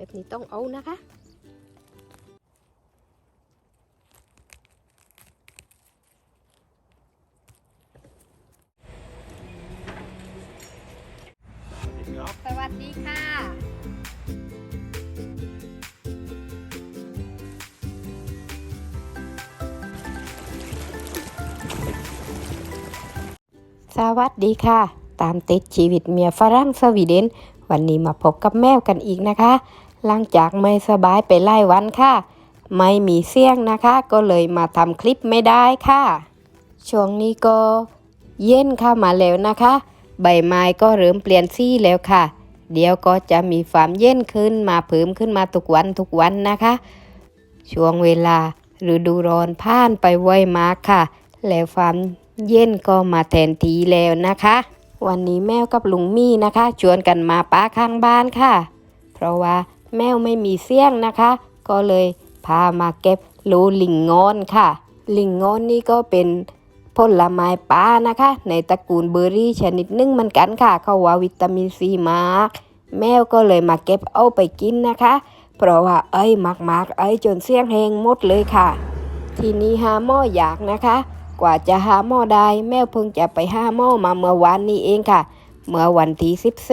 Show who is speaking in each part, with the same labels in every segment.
Speaker 1: แบบนี้ต้องเอานะคะสวัสดีค่ะสวัสดีค่ะ ตามติดชีวิตเมียฝรั่งสวีเดน วันนี้มาพบกับแมวกันอีกนะคะ หลังจากไม่สบายไปไล่วันค่ะ ไม่มีเสียงนะคะ ก็เลยมาทำคลิปไม่ได้ค่ะ ช่วงนี้ก็เย็นเข้ามาแล้วนะคะ ใบไม้ก็เริ่มเปลี่ยนสีแล้วค่ะ เดี๋ยวก็จะมีความเย็นขึ้นมาเพิ่มขึ้นมาทุกวันทุกวันนะคะ ช่วงเวลาฤดูร้อนผ่านไปไวมากค่ะ แล้วความเย็นก็มาแทนทีแล้วนะคะ วันนี้แมวกับลุงมี่นะคะ ชวนกันมาป้าข้างบ้านค่ะ เพราะว่า แมวไม่มีเสี้ยงนะคะ ก็เลยพามาเก็บรูลิงงอนค่ะ ลิงงอนนี่ก็เป็นผลไม้ป้านะคะ ในตระกูลเบอร์รี่ชนิดหนึงเหมือนกันค่ะ เขาว่าวิตามินซีมาก แมวก็เลยมาเก็บเอาไปกินนะคะ เพราะว่าเอ้ยมากๆเอ้ยจนเสี้ยงแหงหมดเลยค่ะ ทีนี้หาหม้ออยากนะคะ กว่าจะหาหม้อได้ แมวเพิ่งจะไปหาหม้อมาเมื่อวานนี้เองค่ะ เมื่อวันที่สิบเซ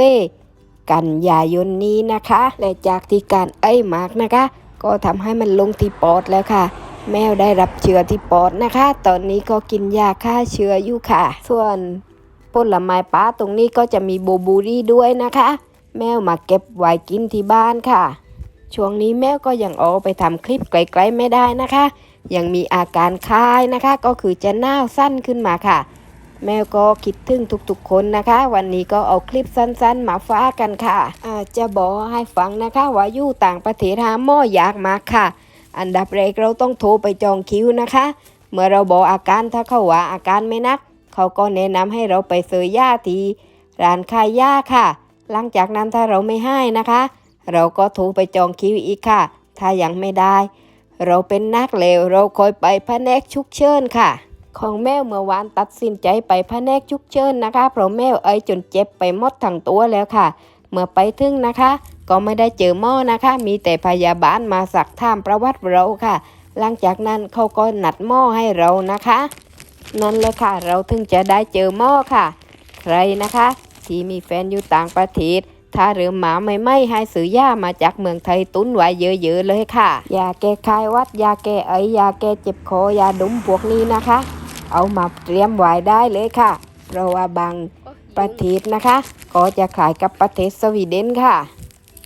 Speaker 1: กันยายนนี้นะคะ และจากที่การเอ้มากนะคะ ก็ทำให้มันลงที่ปอดแล้วค่ะ แมวได้รับเชื้อที่ปอดนะคะ ตอนนี้ก็กินยาฆ่าเชื้ออยู่ค่ะ ส่วนผลไม้ป้าตรงนี้ก็จะมีโบลูบอรี่ด้วยนะคะ แมวมาเก็บไว้กินที่บ้านค่ะ ช่วงนี้แมวก็ยังออกไปทำคลิปไกลๆไม่ได้นะคะ ยังมีอาการคายนะคะ ก็คือจะหน้าสั้นขึ้นมาค่ะ แมวก็คิดถึงทุกๆคนนะคะ วันนี้ก็เอาคลิปสั้นๆ มาฟ้ากันค่ะจะบอกให้ฟังนะคะ ว่าอยู่ต่างประเทศหาหม้อยากมากค่ะ อันดับแรกเราต้องโทรไปจองคิวนะคะ เมื่อเราบอกอาการถ้าเขาว่าอาการไม่นัก เขาก็แนะนำให้เราไปซื้อยาที่ร้านขายยาค่ะ หลังจากนั้นถ้าเราไม่ให้นะคะ เราก็โทรไปจองคิวอีกค่ะ ถ้ายังไม่ได้ เราเป็นนักเลวเราคอยไปแผนกฉุกเฉินค่ะ ของแมวเมื่อวานตัดสินใจไปแผนกฉุกเฉินนะคะ เพราะแมวเอ้ยจนเจ็บไปหมดทั้งตัวแล้วค่ะ เมื่อไปถึงนะคะ ก็ไม่ได้เจอหม้อนะคะ มีแต่พยาบาลมาสักถามประวัติเราค่ะ หลังจากนั้นเขาก็นัดหมอให้เรานะคะ นั่นเลยค่ะ เราถึงจะได้เจอหมอค่ะ ใครนะคะ ที่มีแฟนอยู่ต่างประเทศ ถ้าเริ่มหมาไม่ไหม่ให้ซื้อยามาจากเมืองไทยตุ้นไว้เยอะๆเลยค่ะยาแก้คายวัดยาแก้ไอยาแก้เจ็บคอยาดมพวกนี้นะคะ เอามาเตรียมไว้ได้เลยค่ะ เพราะว่าบางประเทศนะคะ ก็จะขายกับประเทศสวีเดนค่ะ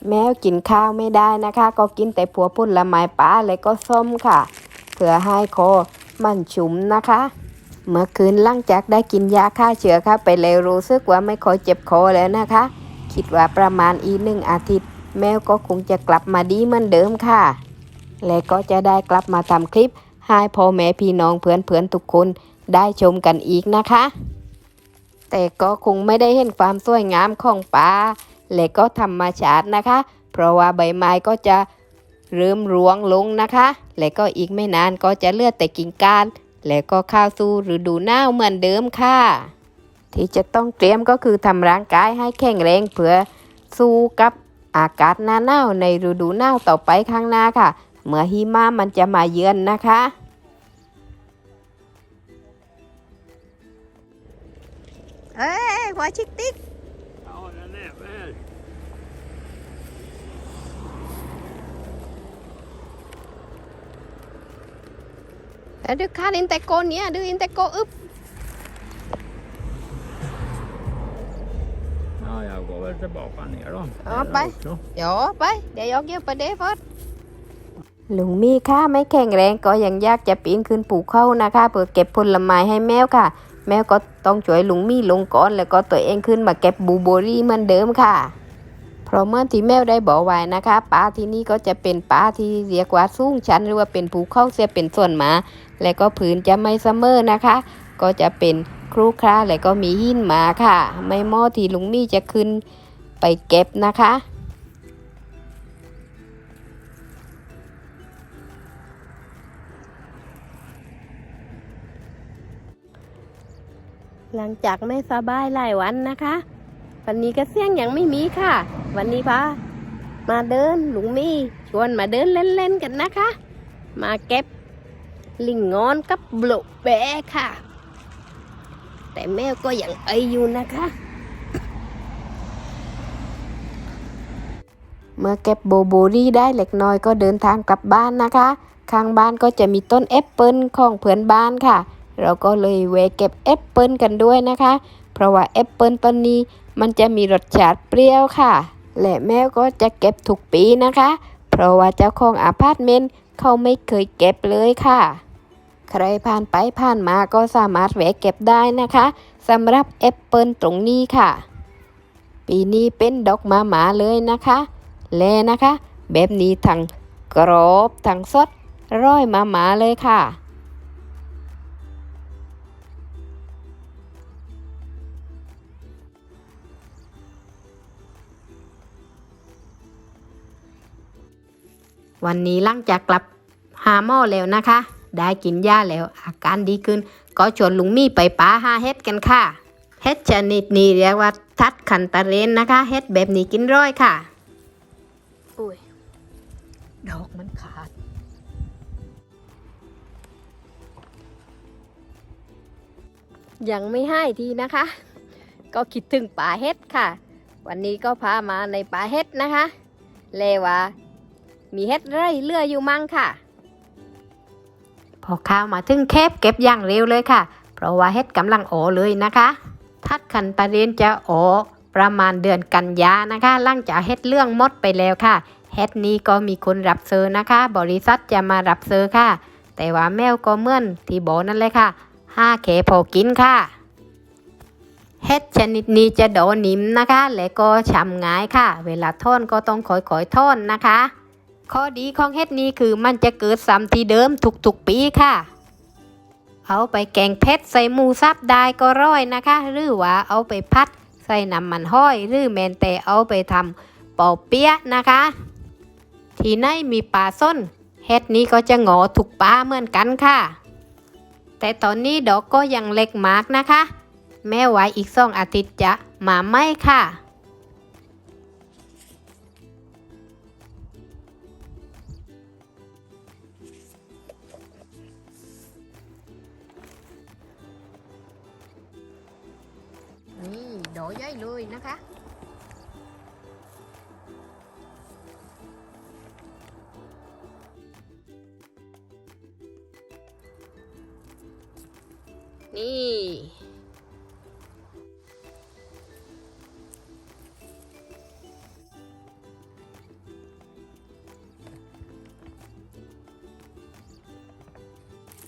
Speaker 1: แมวกินข้าวไม่ได้นะคะ ก็กินแต่ผัวพุ่นละไม้ป้าและก็ส้มค่ะ เพื่อให้คอมันชุ่มนะคะ เมื่อคืนหลังจากได้กินยาฆ่าเชื้อค่ะไปแล้วรู้สึกว่าไม่ค่อยเจ็บคอแล้วนะคะ คิดว่าประมาณอีกหนึ่งอาทิตย์ แมวก็คงจะกลับมาดีเหมือนเดิมค่ะ และก็จะได้กลับมาทำคลิปให้พ่อแม่พี่น้องเพื่อนๆทุกคนได้ชมกันอีกนะคะ แต่ก็คงไม่ได้เห็นความสวยงามของป่าและก็ธรรมชาตินะคะ เพราะว่าใบไม้ก็จะเริ่มร่วงลงนะคะ และก็อีกไม่นานก็จะเลือดแต่กิ่งก้าน และก็เข้าสู่ฤดูหนาวเหมือนเดิมค่ะ ที่จะต้องเตรียมก็คือทำร่างกายให้แข็งแรงเพื่อสู้กับอากาศหน้าหนาวในฤดูหนาวต่อไปข้างหน้าค่ะ เมื่อหิมะมันจะมาเยือนนะคะ เอ้ยหัวชิกติ๊ก
Speaker 2: Ja, den är väl.
Speaker 1: Du kan inte gå ner, du inte gå upp.
Speaker 2: Ja, jag går väl tillbaka ner då.
Speaker 1: Ja,
Speaker 2: Där
Speaker 1: bye.
Speaker 2: också.
Speaker 1: Ja, ไปเดี๋ยวยกเยอะไปเด้ฟอดลุงมีค่ะไม่แข็งแรงก็ยังอยากจะปีนขึ้นภูเขานะคะเพื่อเก็บผลไม้ให้แมวค่ะ แมวก็ต้องช่วยลุงมีลงก่อน แล้วก็ตัวเองขึ้นมาเก็บบลูเบอรี่เหมือนเดิมค่ะ เพราะเมื่อที่แมวได้บอกไว้นะคะป่าที่นี่ก็จะเป็นป่าที่เรียกว่าสูงชันหรือว่าเป็นภูเขาเสียเป็นส่วนหมา และก็พื้นจะไม่เสมอนะคะ ก็จะเป็นครุคราและก็มีหินหมาค่ะ ไม่หม้อที่ลุงมี่จะขึ้นไปเก็บนะคะหลังจากไม่สบายหลายวันนะคะ วันนี้ก็เสี่ยงยังไม่มีค่ะ วันนี้พามาเดินลุงมี่ชวนมาเดินเล่นๆกันนะคะ มาเก็บลิงงอนกับโบลแบค่ะ แต่แมวก็ยังไออยู่นะคะ เมื่อเก็บโบโบรี่ได้เล็กน้อยก็เดินทางกลับบ้านนะคะ ข้างบ้านก็จะมีต้นแอปเปิลของเพื่อนบ้านค่ะ เราก็เลยแวะเก็บแอปเปิลกันด้วยนะคะ เพราะว่าแอปเปิลต้นนี้มันจะมีรสชาติเปรี้ยวค่ะ และแมวก็จะเก็บทุกปีนะคะ เพราะว่าเจ้าของอาพาร์ตเมนต์เขาไม่เคยเก็บเลยค่ะ ใครผ่านไปผ่านมาก็สามารถแวะเก็บได้นะคะสำหรับแอปเปิลตรงนี้ค่ะ ปีนี้เป็นดอกมาหมาเลยนะคะ แลนะคะ แบบนี้ทั้งกรอบทั้งสดร้อยมาหมาเลยค่ะวันนี้หลังจากกลับหาหม้อแล้วนะคะ ได้กินยาแล้วอาการดีขึ้น ก็ชวนลุงมี่ไปป่าหาเห็ดกันค่ะเห็ดชนิดนี้เรียกว่าทัดขันตะเรนนะคะเห็ดแบบนี้กินร้อยค่ะ อุ้ย ดอกมันขาดยังไม่ให้ทีนะคะ ก็คิดถึงป่าเห็ดค่ะ วันนี้ก็พามาในป่าเห็ดนะคะ เลว่ามีเห็ดไร่เลื่ออยู่มั่งค่ะ อข้าวมาถึงแคบเก็บอย่างเร็วเลยค่ะ เพราะว่าเห็ดกำลังโอเลยนะคะทัดขันตะเรียนจะโอประมาณเดือนกันยานะคะหลังจากเห็ดเรื่องมดไปแล้วค่ะเฮ็ดนี้ก็มีคนรับซื้อนะคะ บริษัทจะมารับซื้อค่ะ แต่ว่าแมวก็เมื่อนที่บอกนั่นเลยค่ะห้าเขพอกินค่ะเฮ็ดชนิดนี้จะโดนนิ่มนะคะ และก็ช้ำง่ายค่ะ เวลาทอนก็ต้องค่อยๆทอนนะคะ ข้อดีของเฮ็ดนี้คือมันจะเกิดซ้ำที่เดิมทุกๆปีค่ะ เอาไปแกงเผ็ดใส่หมูสับได้ก็ร้อยนะคะ หรือว่าเอาไปพัดใส่น้ำมันห้อย หรือแมนแต่เอาไปทำเป่าเปี๊ยะนะคะ ที่ไหนมีปลาส้นเฮ็ดนี้ก็จะงอถูกปลาเหมือนกันค่ะ แต่ตอนนี้ดอกก็ยังเล็กมากนะคะ แม่ไว้อีกสองอาทิตย์จะมาไหมค่ะ ดอกใหญ่เลยนะคะ นี่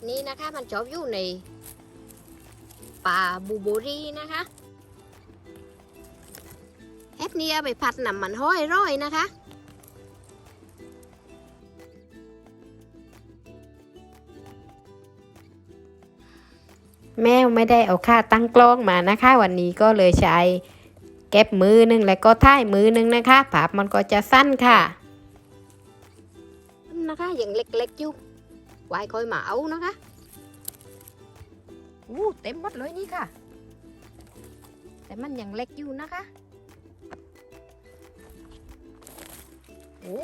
Speaker 1: นี่นะคะมันชอบอยู่ในป่าบูโบรีนะคะ เฮ็ดนี้เอาไปผัดน้ำมันห้อยร้อยนะคะ แมวไม่ได้เอาค่าตั้งกล้องมานะคะ วันนี้ก็เลยใช้เก็บมือหนึงแล้วก็ท่ายมือหนึงนะคะภาพมันก็จะสั้นค่ะนะคะยังเล็กๆอยู่ไว้คอยมาเอานะคะอู้เต็มหมดเลยนี่ค่ะ แต่มันยังเล็กอยู่นะคะ โอ้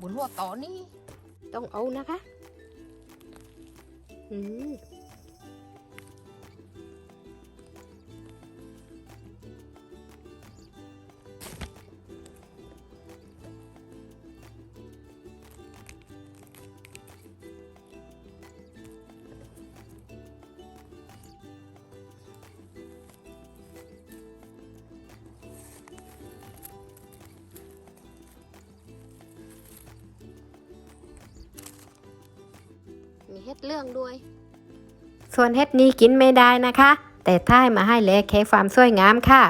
Speaker 1: บนหัวต่อนี่ ต้องเอานะคะ อืม เฮ็ดเรื่องด้วย ส่วนเฮ็ดนี้กินไม่ได้นะคะ แต่ท้ายมาให้แลแค่ความสวยงามค่ะ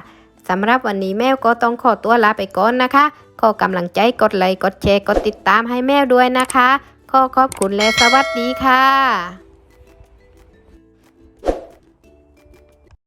Speaker 1: สำหรับวันนี้แมวก็ต้องขอตัวลาไปก่อนนะคะขอกำลังใจกดไลค์กดแชร์กดติดตามให้แมวด้วยนะคะ ขอขอบคุณและสวัสดีค่ะ